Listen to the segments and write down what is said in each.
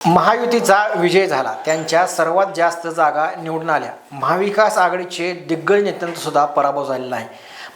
महायुतीचा विजय झाला. त्यांच्या सर्वात जास्त जागा निवडून आल्या. महाविकास आघाडीचे दिग्गज नेत्यांचा सुद्धा पराभव झालेला आहे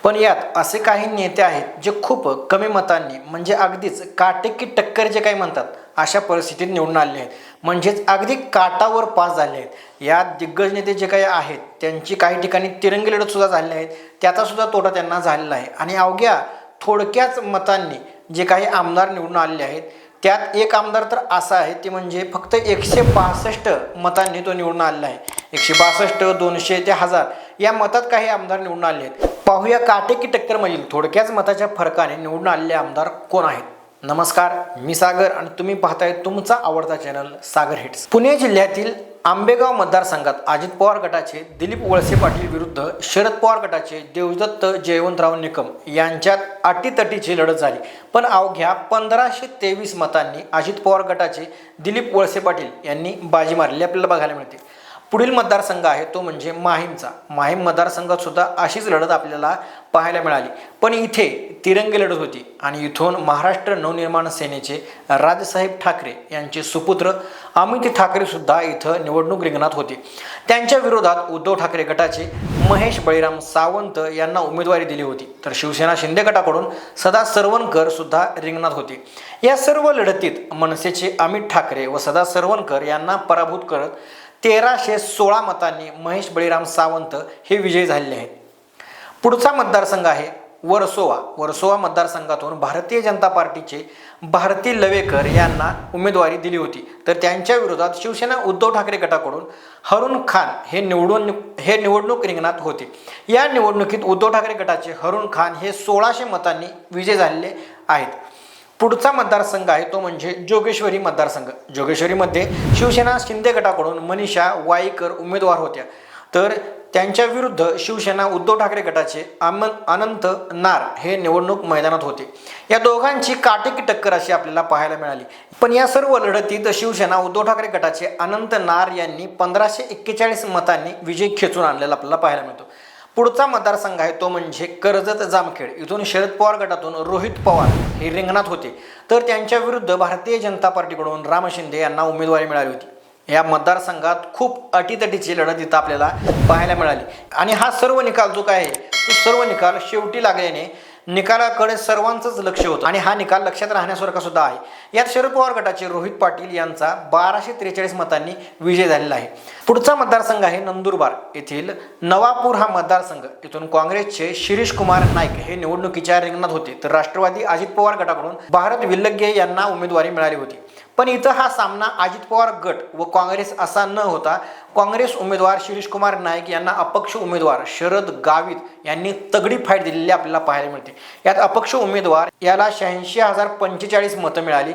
पण यात असे काही नेते आहेत जे खूप कमी मतांनी म्हणजे अगदीच काटेकी टक्कर जे काही म्हणतात अशा परिस्थितीत निवडून आले आहेत. म्हणजेच अगदी काटावर पास झाले आहेत. यात दिग्गज नेते जे काही आहेत त्यांची काही ठिकाणी तिरंगी लढतसुद्धा झालेली आहेत त्याचासुद्धा तोटा त्यांना झालेला आहे. आणि अवघ्या थोडक्याच मतांनी जे काही आमदार निवडून आलेले आहेत त्यात एक आमदार तर असा आहे ते म्हणजे फक्त एकशे बासष्ट मतांनी तो निवडून आलेला आहे. एकशे बासष्ट दोनशे ते हजार या मतात काही आमदार निवडून आले आहेत. पाहूया काटे की टक्करमधील थोडक्याच मताच्या फरकाने निवडून आलेले आमदार कोण आहेत. नमस्कार मी सागर आणि तुम्ही पाहताय तुमचा आवडता चॅनल सागर हिट्स पुणे जिल्ह्यातील आंबेगाव मतदारसंघात अजित पवार गटाचे दिलीप वळसे पाटील विरुद्ध शरद पवार गटाचे देवदत्त जयवंतराव निकम यांच्यात अटीतटीची लढत झाली. पण अवघ्या पंधराशे तेवीस मतांनी अजित पवार गटाचे दिलीप वळसे पाटील यांनी बाजी मारली. आपल्याला बघायला मिळते. पुढील मतदारसंघ आहे तो म्हणजे माहीमचा. माहीम मतदारसंघात सुद्धा अशीच लढत आपल्याला पाहायला मिळाली. पण इथे तिरंगी लढत होती आणि इथून महाराष्ट्र नवनिर्माण सेनेचे राजसाहेब ठाकरे यांचे सुपुत्र अमित ठाकरे सुद्धा इथं निवडणूक रिंगणात होते. त्यांच्या विरोधात उद्धव ठाकरे गटाचे महेश बळीराम सावंत यांना उमेदवारी दिली होती. तर शिवसेना शिंदे गटाकडून सदा सरवणकर सुद्धा रिंगणात होते. या सर्व लढतीत मनसेचे अमित ठाकरे व सदा सरवणकर यांना पराभूत करत तेराशे सोळा मतांनी महेश बळीराम सावंत हे विजयी झालेले आहेत. पुढचा मतदारसंघ आहे वर्सोवा वर्सोवा मतदारसंघातून भारतीय जनता पार्टीचे भारती लवेकर यांना उमेदवारी दिली होती. तर त्यांच्या विरोधात शिवसेना उद्धव ठाकरे गटाकडून हरुण खान हे निवडून हे निवडणूक रिंगणात होते. या निवडणुकीत उद्धव ठाकरे गटाचे हरुण खान हे सोळाशे मतांनी विजय झालेले आहेत. पुढचा मतदारसंघ आहे तो म्हणजे जोगेश्वरी मतदारसंघ. जोगेश्वरीमध्ये शिवसेना शिंदे गटाकडून मनीषा वाईकर उमेदवार होत्या. तर त्यांच्या विरुद्ध शिवसेना उद्धव ठाकरे गटाचे अमन अनंत नार हे निवडणूक मैदानात होते. या दोघांची काटेकी टक्कर अशी आपल्याला पाहायला मिळाली. पण या सर्व लढतीत शिवसेना उद्धव ठाकरे गटाचे अनंत नार यांनी पंधराशे एक्केचाळीस मतांनी विजय खेचून आणलेला आपल्याला पाहायला मिळतो. पुढचा मतदारसंघ आहे तो म्हणजे कर्जत जामखेड. इथून शरद पवार गटातून रोहित पवार हे रिंगणात होते. तर त्यांच्या विरुद्ध भारतीय जनता पार्टीकडून राम शिंदे यांना उमेदवारी मिळाली होती. या मतदारसंघात खूप अटीतटीची लढत इथं आपल्याला पाहायला मिळाली. आणि हा सर्व निकाल जो काय आहे तो सर्व निकाल शेवटी लागल्याने निकालाकडे सर्वांचंच लक्ष होतं. आणि हा निकाल लक्षात राहण्यासारखा सुद्धा आहे. यात शरद पवार गटाचे रोहित पाटील यांचा बाराशे त्रेचाळीस मतांनी विजय झालेला आहे. पुढचा मतदारसंघ आहे नंदुरबार. येथील नवापूर हा मतदारसंघ. इथून काँग्रेसचे शिरीष कुमार नाईक हे निवडणुकीच्या रिंगणात होते. तर राष्ट्रवादी अजित पवार गटाकडून भारत विल्लगे यांना उमेदवारी मिळाली होती. पण इथं हा सामना अजित पवार गट व काँग्रेस असा न होता काँग्रेस उमेदवार शिरीषकुमार नाईक यांना अपक्ष उमेदवार शरद गावित यांनी तगडी फाईट दिलेली आपल्याला पाहायला मिळते. यात अपक्ष उमेदवार याला शहाऐंशी हजार पंचेचाळीस मतं मिळाली.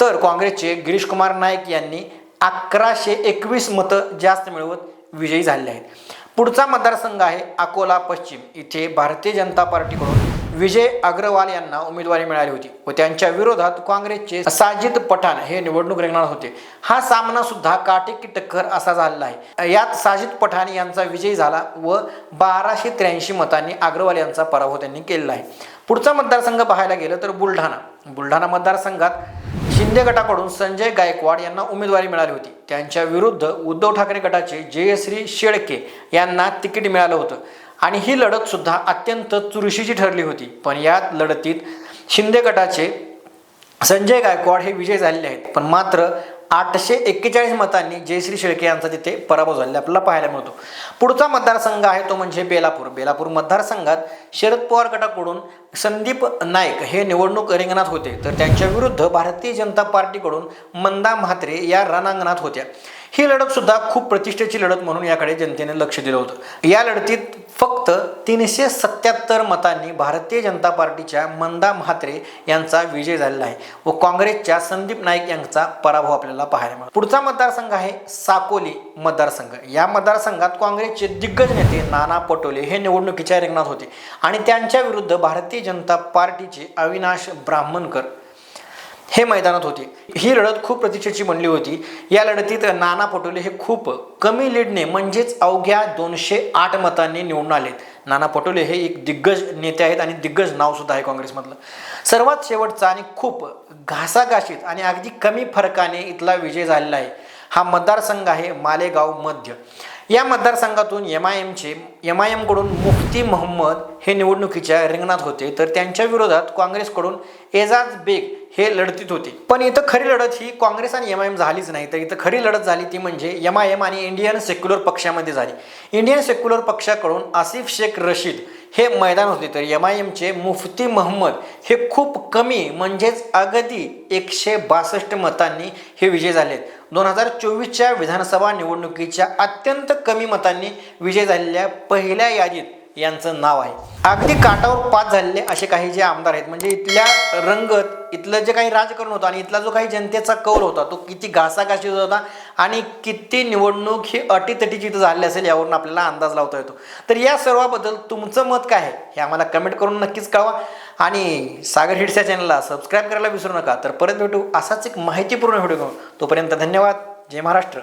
तर काँग्रेसचे गिरीशकुमार नाईक यांनी अकराशे एकवीस मतं जास्त मिळवत विजयी झाले आहेत. पुढचा मतदारसंघ आहे अकोला पश्चिम. इथे भारतीय जनता पार्टीकडून विजय अग्रवाल यांना उमेदवारी मिळाली होती व त्यांच्या विरोधात काँग्रेसचे साजिद पठाण हे निवडणूक रिंगणार होते. हा सामना सुद्धा काटेकी टक्कर असा झालेला आहे. यात साजिद पठाण यांचा विजय झाला व बाराशे त्र्याऐंशी मतांनी अग्रवाल यांचा पराभव त्यांनी केलेला आहे. पुढचा मतदारसंघ पाहायला गेलं तर बुलढाणा. बुलढाणा मतदारसंघात शिंदे गटाकडून संजय गायकवाड यांना उमेदवारी मिळाली होती. त्यांच्या विरुद्ध उद्धव ठाकरे गटाचे जयश्री शेळके यांना तिकीट मिळालं होतं. आणि ही लढतसुद्धा अत्यंत चुरशीची ठरली होती. पण यात लढतीत शिंदे गटाचे संजय गायकवाड हे विजय झालेले आहेत. पण मात्र आठशे एक्केचाळीस मतांनी जयश्री शेळके यांचा तिथे पराभव झालेला आपल्याला पाहायला मिळतो. पुढचा मतदारसंघ आहे तो म्हणजे बेलापूर. बेलापूर मतदारसंघात शरद पवार गटाकडून संदीप नाईक हे निवडणूक रिंगणात होते. तर त्यांच्या विरुद्ध भारतीय जनता पार्टीकडून मंदा म्हात्रे या रणांगणात होत्या. ही लढतसुद्धा खूप प्रतिष्ठेची लढत म्हणून याकडे जनतेने लक्ष दिलं होतं. या लढतीत फक्त तीनशे सत्याहत्तर मतांनी भारतीय जनता पार्टीच्या मंदा म्हात्रे यांचा विजय झालेला आहे व काँग्रेसच्या संदीप नाईक यांचा पराभव आपल्याला पाहायला मिळतो. पुढचा मतदारसंघ आहे साकोली मतदारसंघ. या मतदारसंघात काँग्रेसचे दिग्गज नेते नाना पटोले हे निवडणुकीच्या रिंगणात होते आणि त्यांच्या विरुद्ध भारतीय जनता पार्टीचे अविनाश ब्राह्मणकर हे मैदानात होते. ही लढत खूप प्रतीक्षेची बनली होती. या लढतीत नाना पटोले हे खूप कमी लीडने म्हणजेच अवघ्या दोनशे आठ मतांनी निवडून आलेत. नाना पटोले हे एक दिग्गज नेते आहेत आणि दिग्गज नावसुद्धा आहे काँग्रेसमधलं. सर्वात शेवटचा आणि खूप घासाघाशीत आणि अगदी कमी फरकाने इथला विजय झालेला आहे. हा मतदारसंघ आहे मालेगाव मध्य. या मतदारसंघातून एम आय एमचे एम आय एमकडून मुफ्ती मोहम्मद हे निवडणुकीच्या रिंगणात होते. तर त्यांच्या विरोधात काँग्रेसकडून एजाज बेग हे लढतीत होते. पण इथं खरी लढत ही काँग्रेस आणि एम आय एम झालीच नाही. तर इथं खरी लढत झाली ती म्हणजे एम आय एम आणि इंडियन सेक्युलर पक्षामध्ये झाली. इंडियन सेक्युलर पक्षाकडून आसिफ शेख रशीद हे मैदान होते. तर एम आय एमचे मुफ्ती महम्मद हे खूप कमी म्हणजेच अगदी एकशे बासष्ट मतांनी हे विजय झालेत दोन हजार चोवीसच्या विधानसभा निवडणुकीच्या अत्यंत कमी मतांनी विजय झालेल्या पहिल्या यादीत यांचं नाव आहे. अगदी काटावर पाच झालेले असे काही जे आमदार आहेत म्हणजे इथल्या रंगत इथलं जे काही राजकारण होतं आणि इथला जो काही जनतेचा कौल होता तो किती घासाघाशी होता आणि किती निवडणूक ही अटीतटीची इथं झाली असेल यावरून आपल्याला अंदाज लावता येतो. तर या सर्वाबद्दल तुमचं मत काय आहे हे आम्हाला कमेंट करून नक्कीच कळवा. आणि सागर हिट्स या चॅनलला सबस्क्राईब करायला विसरू नका. तर परत भेटू असाच एक माहितीपूर्ण व्हिडिओ घेऊन. तोपर्यंत धन्यवाद. जय महाराष्ट्र.